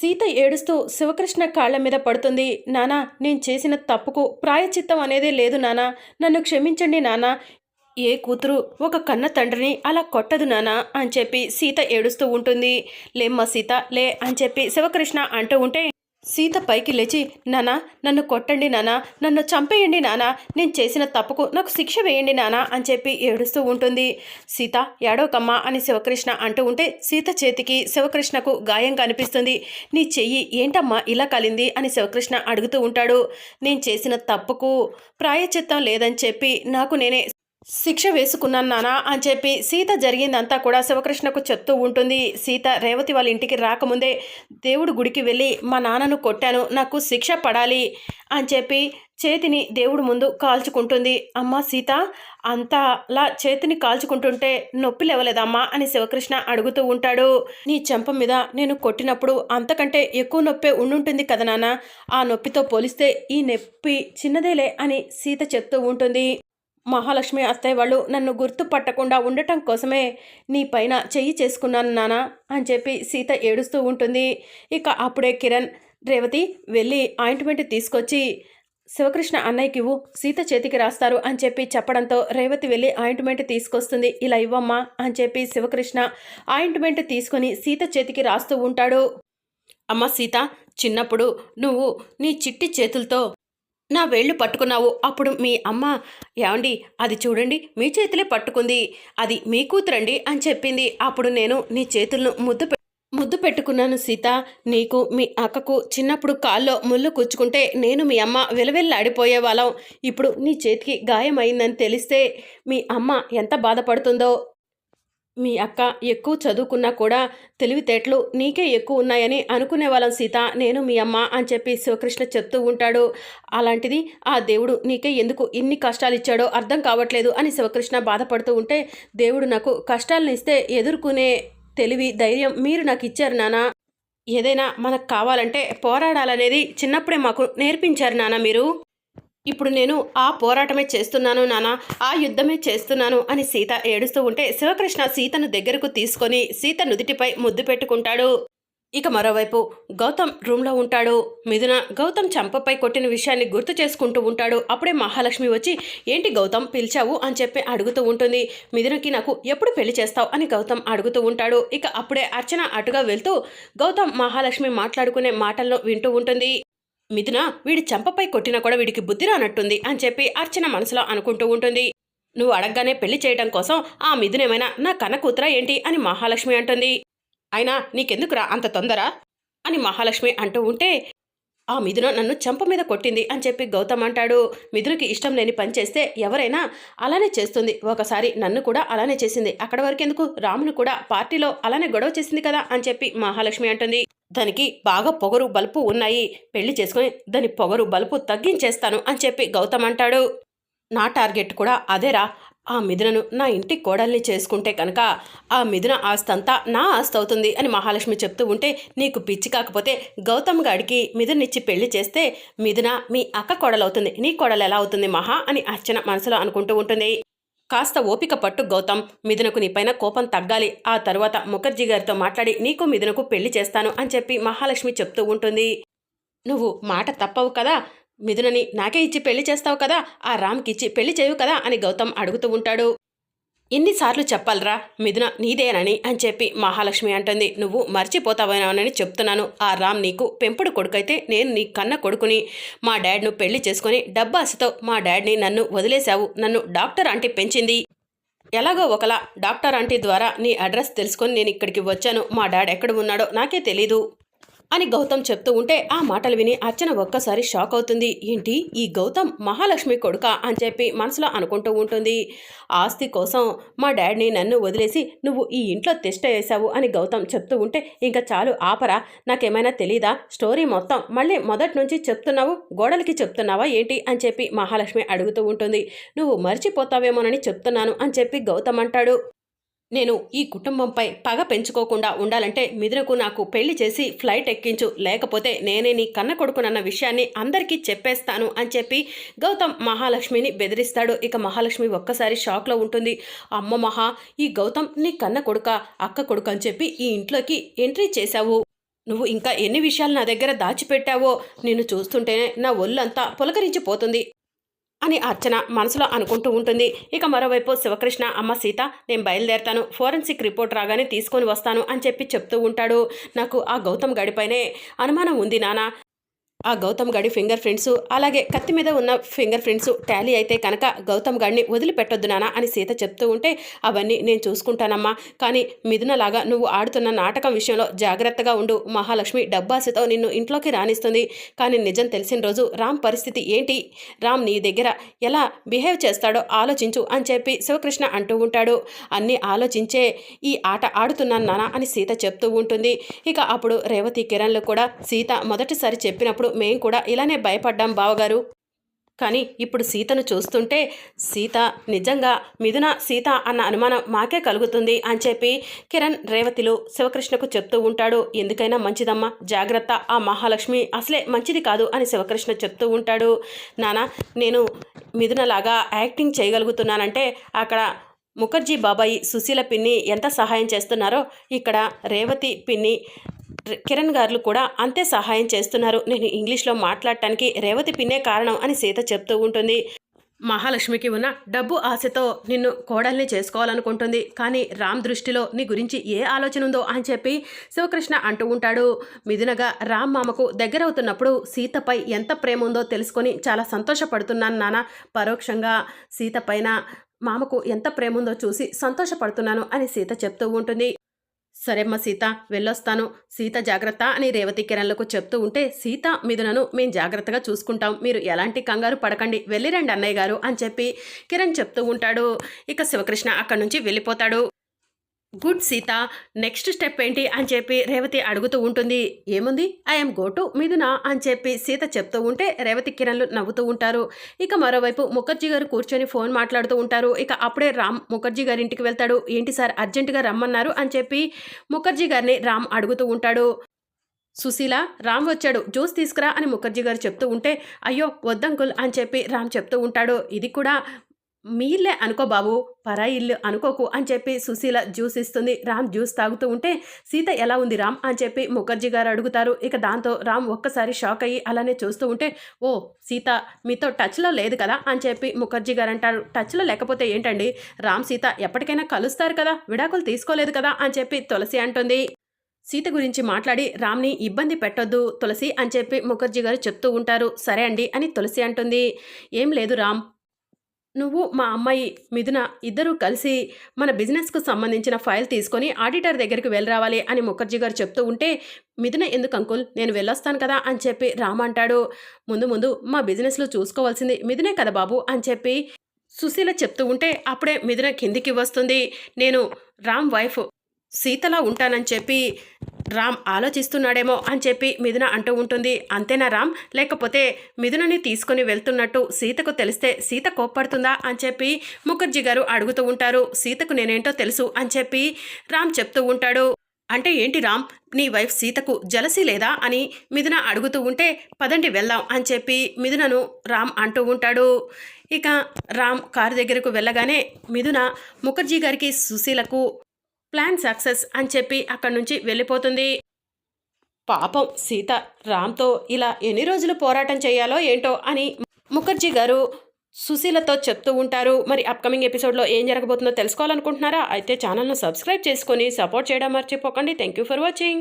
సీత ఏడుస్తూ శివకృష్ణ కాళ్ళ మీద పడుతుంది. నానా నేను చేసిన తప్పుకు ప్రాయచిత్తం అనేదే లేదు నానా. నన్ను క్షమించండి నానా. ఏ కూతురు ఒక కన్న తండ్రిని అలా కొట్టదు నానా అని చెప్పి సీత ఏడుస్తూ ఉంటుంది. లేమ్మా సీత లే అని చెప్పి శివకృష్ణ అంటూ ఉంటే సీత పైకి లేచి నానా నన్ను కొట్టండి నానా నన్ను చంపేయండి నానా నేను చేసిన తప్పుకు నాకు శిక్ష వేయండి నానా అని చెప్పి ఏడుస్తూ ఉంటుంది. సీత ఏడోకమ్మ అని శివకృష్ణ అంటూ ఉంటే సీత చేతికి శివకృష్ణకు గాయం కనిపిస్తుంది. నీ చెయ్యి ఏంటమ్మా ఇలా కలింది? అని శివకృష్ణ అడుగుతూ ఉంటాడు. నేను చేసిన తప్పుకు ప్రాయచిత్తం లేదని చెప్పి నాకు నేనే శిక్ష వేసుకున్నాను నానా అని చెప్పి సీత జరిగిందంతా కూడా శివకృష్ణకు చెప్తూ ఉంటుంది. సీత రేవతి వాళ్ళ ఇంటికి రాకముందే దేవుడు గుడికి వెళ్ళి మా నాన్నను కొట్టాను నాకు శిక్ష పడాలి అని చెప్పి చేతిని దేవుడు ముందు కాల్చుకుంటుంది. అమ్మ సీత అంతలా చేతిని కాల్చుకుంటుంటే నొప్పి లేవలేదమ్మా అని శివకృష్ణ అడుగుతూ ఉంటాడు. నీ చెంప మీద నేను కొట్టినప్పుడు అంతకంటే ఎక్కువ నొప్పే ఉండుంటుంది కదా నాన్న ఆ నొప్పితో పోలిస్తే ఈ నొప్పి చిన్నదేలే అని సీత చెప్తూ ఉంటుంది. మహాలక్ష్మి అత్తయ్య వాళ్ళు నన్ను గుర్తుపట్టకుండా ఉండటం కోసమే నీ పైన చెయ్యి చేసుకున్నాను నానా అని చెప్పి సీత ఏడుస్తూ ఉంటుంది. ఇక అప్పుడే కిరణ్ రేవతి వెళ్ళి ఆయింట్మెంట్ తీసుకొచ్చి శివకృష్ణ అన్నయ్యకి ఇవ్వు సీత చేతికి రాస్తారు అని చెప్పి చెప్పడంతో రేవతి వెళ్ళి ఆయింట్మెంట్ తీసుకొస్తుంది. ఇలా ఇవ్వమ్మా అని చెప్పి శివకృష్ణ ఆయింట్మెంట్ తీసుకొని సీత చేతికి రాస్తూ ఉంటాడు. అమ్మ సీత చిన్నప్పుడు నువ్వు నీ చిట్టి చేతులతో నా వేళ్ళు పట్టుకున్నావు. అప్పుడు మీ అమ్మ ఏమండి అది చూడండి మీ చేతులే పట్టుకుంది. అది మీ కూతురండి అని చెప్పింది. అప్పుడు నేను నీ చేతులను ముద్దు ముద్దు పెట్టుకున్నాను సీత. నీకు మీ అక్కకు చిన్నప్పుడు కాల్లో ముళ్ళు కూర్చుకుంటే నేను మీ అమ్మ విలవెల్లాడిపోయే వాళ్ళం ఇప్పుడు నీ చేతికి గాయం అయిందని తెలిస్తే మీ అమ్మ ఎంత బాధపడుతుందో మీ అక్క ఎక్కువ చదువుకున్నా కూడా తెలివితేటలు నీకే ఎక్కువ ఉన్నాయని అనుకునే వాళ్ళం సీత. నేను మీ అమ్మ అని చెప్పి శివకృష్ణ చెప్తూ ఉంటాడు. అలాంటిది ఆ దేవుడు నీకే ఎందుకు ఇన్ని కష్టాలు ఇచ్చాడో అర్థం కావట్లేదు అని శివకృష్ణ బాధపడుతూ ఉంటే దేవుడు నాకు కష్టాలను ఇస్తే ఎదుర్కొనే తెలివి ధైర్యం మీరు నాకు ఇచ్చారు నానా ఏదైనా మనకు కావాలంటే పోరాడాలనేది చిన్నప్పుడే మాకు నేర్పించారు నాన్న మీరు. ఇప్పుడు నేను ఆ పోరాటమే చేస్తున్నాను నానా ఆ యుద్ధమే చేస్తున్నాను అని సీత ఏడుస్తూ ఉంటే శివకృష్ణ సీతను దగ్గరకు తీసుకొని సీత నుదిటిపై ముద్దు పెట్టుకుంటాడు. ఇక మరోవైపు గౌతమ్ రూమ్లో ఉంటాడు. మిథున గౌతమ్ చంపపై కొట్టిన విషయాన్ని గుర్తు చేసుకుంటూ ఉంటాడు. అప్పుడే మహాలక్ష్మి వచ్చి ఏంటి గౌతమ్ పిలిచావు? అని చెప్పి అడుగుతూ ఉంటుంది. మిథునకి నాకు ఎప్పుడు పెళ్ళి చేస్తావు? అని గౌతమ్ అడుగుతూ ఉంటాడు. ఇక అప్పుడే అర్చన అటుగా వెళ్తూ గౌతమ్ మహాలక్ష్మి మాట్లాడుకునే మాటలను వింటూ ఉంటుంది. మిథున వీడి చెంపపై కొట్టినా కూడా వీడికి బుద్ధి రానట్టుంది అని చెప్పి అర్చన మనసులో అనుకుంటూ ఉంటుంది. నువ్వు అడగగానే పెళ్ళి చేయడం కోసం ఆ మిథునేమైనా నా కన్న కూతురా ఏంటి అని మహాలక్ష్మి అంటుంది. అయినా నీకెందుకురా అంత తొందర? అని మహాలక్ష్మి అంటూ ఉంటే ఆ మిథున నన్ను చెంప మీద కొట్టింది అని చెప్పి గౌతమ్ అంటాడు. మిథునకి ఇష్టం లేని పని చేస్తే ఎవరైనా అలానే చేస్తుంది. ఒకసారి నన్ను కూడా అలానే చేసింది. అక్కడ వరకెందుకు? రామును కూడా పార్టీలో అలానే గొడవ చేసింది కదా అని చెప్పి మహాలక్ష్మి అంటుంది. దానికి బాగా పొగరు బలుపు ఉన్నాయి. పెళ్ళి చేసుకుని దాని పొగరు బలుపు తగ్గించేస్తాను అని చెప్పి గౌతమ్ అంటాడు. నా టార్గెట్ కూడా అదేరా. ఆ మిథునను నా ఇంటి కోడల్ని చేసుకుంటే కనుక ఆ మిథున ఆస్తి అంతా నా ఆస్తి అవుతుంది అని మహాలక్ష్మి చెప్తూ ఉంటే నీకు పిచ్చి కాకపోతే గౌతమ్ గాడికి మిథునిచ్చి పెళ్ళి చేస్తే మిథున మీ అక్క కోడలవుతుంది. నీ కోడలు ఎలా అవుతుంది మహా అని అర్చన మనసులో అనుకుంటూ ఉంటుంది. కాస్త ఓపిక పట్టు గౌతమ్. మిథునకు నీపైన కోపం తగ్గాలి. ఆ తర్వాత ముఖర్జీ గారితో మాట్లాడి నీకు మిథునకు పెళ్ళి చేస్తాను అని చెప్పి మహాలక్ష్మి చెప్తూ ఉంటుంది. నువ్వు మాట తప్పవు కదా? మిథునని నాకే ఇచ్చి పెళ్ళి చేస్తావు కదా? ఆ రామ్కి ఇచ్చి పెళ్ళి చేయవు కదా? అని గౌతమ్ అడుగుతూ ఉంటాడు. ఎన్నిసార్లు చెప్పాలరా మిథున నీదేనని అని చెప్పి మహాలక్ష్మి అంటుంది. నువ్వు మర్చిపోతావేనానని చెప్తున్నాను. ఆ రామ్ నీకు పెంపుడు కొడుకైతే నేను నీ కన్న కొడుకుని. మా డాడ్ను పెళ్ళి చేసుకొని డబ్బాసితో మా డాడ్ని నన్ను వదిలేశావు. నన్ను డాక్టర్ ఆంటీ పెంచింది. ఎలాగో ఒకలా డాక్టర్ ఆంటీ ద్వారా నీ అడ్రస్ తెలుసుకొని నేను ఇక్కడికి వచ్చాను. మా డాడ్ ఎక్కడ ఉన్నాడో నాకే తెలీదు. అని గౌతమ్ చెప్తూ ఉంటే ఆ మాటలు విని అర్చన ఒక్కసారి షాక్ అవుతుంది. ఏంటి? ఈ గౌతమ్ మహాలక్ష్మి కొడుక అని చెప్పి మనసులో అనుకుంటూ ఉంటుంది. ఆస్తి కోసం మా డాడీని నన్ను వదిలేసి నువ్వు ఈ ఇంట్లో తిష్ట వేశావు అని గౌతమ్ చెప్తూ ఉంటే ఇంకా చాలు ఆపరా. నాకేమైనా తెలీదా? స్టోరీ మొత్తం మళ్ళీ మొదటి నుంచి చెప్తున్నావు. గోడలకి చెప్తున్నావా ఏంటి? అని చెప్పి మహాలక్ష్మి అడుగుతూ ఉంటుంది. నువ్వు మర్చిపోతావేమోనని చెప్తున్నాను అని చెప్పి గౌతమ్ అంటాడు. నేను ఈ కుటుంబంపై పగ పెంచుకోకుండా ఉండాలంటే మిథునకు నాకు పెళ్ళి చేసి ఫ్లైట్ ఎక్కించు లేకపోతే నేనే నీ కన్న కొడుకునన్న విషయాన్ని అందరికీ చెప్పేస్తాను అని చెప్పి గౌతమ్ మహాలక్ష్మిని బెదిరిస్తాడు. ఇక మహాలక్ష్మి ఒక్కసారి షాక్లో ఉంటుంది. అమ్మ మహా ఈ గౌతమ్ నీ కన్న కొడుక అక్క కొడుకు అని చెప్పి ఈ ఇంట్లోకి ఎంట్రీ చేశావు. నువ్వు ఇంకా ఎన్ని విషయాలు నా దగ్గర దాచిపెట్టావో నిన్ను చూస్తుంటేనే నా ఒళ్ళంతా పులకరించిపోతుంది. అని అర్చన మనసులో అనుకుంటూ ఉంటుంది. ఇక మరోవైపు శివకృష్ణ అమ్మ సీత నేను బయలుదేరతాను. ఫోరెన్సిక్ రిపోర్ట్ రాగానే తీసుకొని వస్తాను అని చెప్పి చెప్తూ ఉంటాడు. నాకు ఆ గౌతమ్ గడిపైనే అనుమానం ఉంది నానా. ఆ గౌతమ్ గడి ఫింగర్ ప్రింట్స్ అలాగే కత్తి మీద ఉన్న ఫింగర్ ప్రింట్స్ టాలీ అయితే కనుక గౌతమ్ గడిని వదిలిపెట్టొద్దు నానా అని సీత చెప్తూ ఉంటే అవన్నీ నేను చూసుకుంటానమ్మా. కానీ మిథునలాగా నువ్వు ఆడుతున్న నాటకం విషయంలో జాగ్రత్తగా ఉండు. మహాలక్ష్మి డబ్బాసితో నిన్ను ఇంట్లోకి రాణిస్తుంది. కానీ నిజం తెలిసిన రోజు రామ్ పరిస్థితి ఏంటి? రామ్ నీ దగ్గర ఎలా బిహేవ్ చేస్తాడో ఆలోచించు అని చెప్పి శివకృష్ణ అంటూ ఉంటాడు. అన్నీ ఆలోచించే ఈ ఆట ఆడుతున్నాను నానా అని సీత చెప్తూ ఉంటుంది. ఇక అప్పుడు రేవతి కిరణ్లు కూడా సీత మొదటిసారి చెప్పినప్పుడు మేం కూడా ఇలానే భయపడ్డాం బావగారు. కానీ ఇప్పుడు సీతను చూస్తుంటే సీత నిజంగా మిథున సీత అన్న అనుమానం మాకే కలుగుతుంది అని చెప్పి కిరణ్ రేవతిలు శివకృష్ణకు చెప్తూ ఉంటాడు. ఎందుకైనా మంచిదమ్మా జాగ్రత్త ఆ మహాలక్ష్మి అసలే మంచిది కాదు అని శివకృష్ణ చెప్తూ ఉంటాడు. నానా నేను మిథునలాగా యాక్టింగ్ చేయగలుగుతున్నానంటే అక్కడ ముఖర్జీ బాబాయి సుశీల పిన్ని ఎంత సహాయం చేస్తున్నారో ఇక్కడ రేవతి పిన్ని కిరణ్ గారు కూడా అంతే సహాయం చేస్తున్నారు. నేను ఇంగ్లీష్లో మాట్లాడటానికి రేవతి పిన్నే కారణం అని సీత చెప్తూ ఉంటుంది. మహాలక్ష్మికి ఉన్న డబ్బు ఆశతో నిన్ను కోడల్ని చేసుకోవాలనుకుంటుంది. కానీ రామ్ దృష్టిలో నీ గురించి ఏ ఆలోచన ఉందో అని చెప్పి శివకృష్ణ అంటూ ఉంటాడు. మిథునగా రామ్ మామకు దగ్గరవుతున్నప్పుడు సీతపై ఎంత ప్రేమ ఉందో తెలుసుకొని చాలా సంతోషపడుతున్నాను నాన్న పరోక్షంగా. సీత పైన మామకు ఎంత ప్రేమ ఉందో చూసి సంతోషపడుతున్నాను అని సీత చెప్తూ ఉంటుంది. సరేమ్మ సీత వెళ్ళొస్తాను. సీత జాగ్రత్త అని రేవతి కిరణ్లకు చెప్తూ ఉంటే సీత మిథునను మేము జాగ్రత్తగా చూసుకుంటాం. మీరు ఎలాంటి కంగారు పడకండి. వెళ్ళిరండి అన్నయ్య గారు అని చెప్పి కిరణ్ చెప్తూ ఉంటాడు. ఇక శివకృష్ణ అక్కడి నుంచి వెళ్ళిపోతాడు. గుడ్ సీత నెక్స్ట్ స్టెప్ ఏంటి అని చెప్పి రేవతి అడుగుతూ ఉంటుంది. ఏముంది? ఐఎమ్ గో టు మిథున అని చెప్పి సీత చెప్తూ ఉంటే రేవతి కిరణ్లు నవ్వుతూ ఉంటారు. ఇక మరోవైపు ముఖర్జీ గారు కూర్చొని ఫోన్ మాట్లాడుతూ ఉంటారు. ఇక అప్పుడే రామ్ ముఖర్జీ గారి ఇంటికి వెళ్తాడు. ఏంటి సార్ అర్జెంటుగా రమ్మన్నారు అని చెప్పి ముఖర్జీ గారిని రామ్ అడుగుతూ ఉంటాడు. సుశీల రామ్ వచ్చాడు. జ్యూస్ తీసుకురా అని ముఖర్జీ గారు చెప్తూ ఉంటే అయ్యో వద్దంకుల్ అని చెప్పి రామ్ చెప్తూ ఉంటాడు. ఇది కూడా మీళ్ళే అనుకో బాబు పరాయి ఇల్లు అనుకోకు అని చెప్పి సుశీల జ్యూస్ ఇస్తుంది. రామ్ జ్యూస్ తాగుతూ ఉంటే సీత ఎలా ఉంది రామ్ అని చెప్పి ముఖర్జీ గారు అడుగుతారు. ఇక దాంతో రామ్ ఒక్కసారి షాక్ అయ్యి అలానే చూస్తూ ఉంటే ఓ సీత మీతో టచ్లో లేదు కదా అని చెప్పి ముఖర్జీ గారు అంటారు. టచ్లో లేకపోతే ఏంటండి? రామ్ సీత ఎప్పటికైనా కలుస్తారు కదా విడాకులు తీసుకోలేదు కదా అని చెప్పి తులసి అంటుంది. సీత గురించి మాట్లాడి రామ్ని ఇబ్బంది పెట్టొద్దు తులసి అని చెప్పి ముఖర్జీ గారు చెప్తూ ఉంటారు. సరే అండి అని తులసి అంటుంది. ఏం లేదు రామ్ నువ్వు మా అమ్మాయి మిథున ఇద్దరూ కలిసి మన బిజినెస్కు సంబంధించిన ఫైల్ తీసుకొని ఆడిటర్ దగ్గరికి వెళ్ళి రావాలి అని ముఖర్జీ గారు చెప్తూ ఉంటే మిథున ఎందుకు అంకుల్? నేను వెళ్ళొస్తాను కదా అని చెప్పి రామ్ అంటాడు. ముందు ముందు మా బిజినెస్లో చూసుకోవాల్సింది మిథునే కదా బాబు అని చెప్పి సుశీల చెప్తూ ఉంటే అప్పుడే మిథున కిందికి వస్తుంది. నేను రామ్ వైఫ్ సీతలా ఉంటానని చెప్పి రామ్ ఆలోచిస్తున్నాడేమో అని చెప్పి మిథున అంటూ ఉంటుంది. అంతేనా రామ్? లేకపోతే మిథునని తీసుకొని వెళ్తున్నట్టు సీతకు తెలిస్తే సీత కోప్పడుతుందా అని చెప్పి ముఖర్జీ గారు అడుగుతూ ఉంటారు. సీతకు నేనేంటో తెలుసు అని చెప్పి రామ్ చెప్తూ ఉంటాడు. అంటే ఏంటి రామ్? నీ వైఫ్ సీతకు జలసి లేదా అని మిథున అడుగుతూ ఉంటే పదండి వెళ్దాం అని చెప్పి మిథునను రామ్ అంటూ ఉంటాడు. ఇక రామ్ కారు దగ్గరకు వెళ్ళగానే మిథున ముఖర్జీ గారికి సుశీలకు ప్లాన్ సక్సెస్ అని చెప్పి అక్కడి నుంచి వెళ్ళిపోతుంది. పాపం సీత రామ్తో ఇలా ఎన్ని రోజులు పోరాటం చేయాలో ఏంటో అని ముఖర్జీ గారు సుశీలతో చెప్తూ ఉంటారు. మరి అప్కమింగ్ ఎపిసోడ్లో ఏం జరగబోతుందో తెలుసుకోవాలనుకుంటున్నారా? అయితే ఛానల్ను సబ్స్క్రైబ్ చేసుకొని సపోర్ట్ చేయడం మర్చిపోకండి. Thank you for watching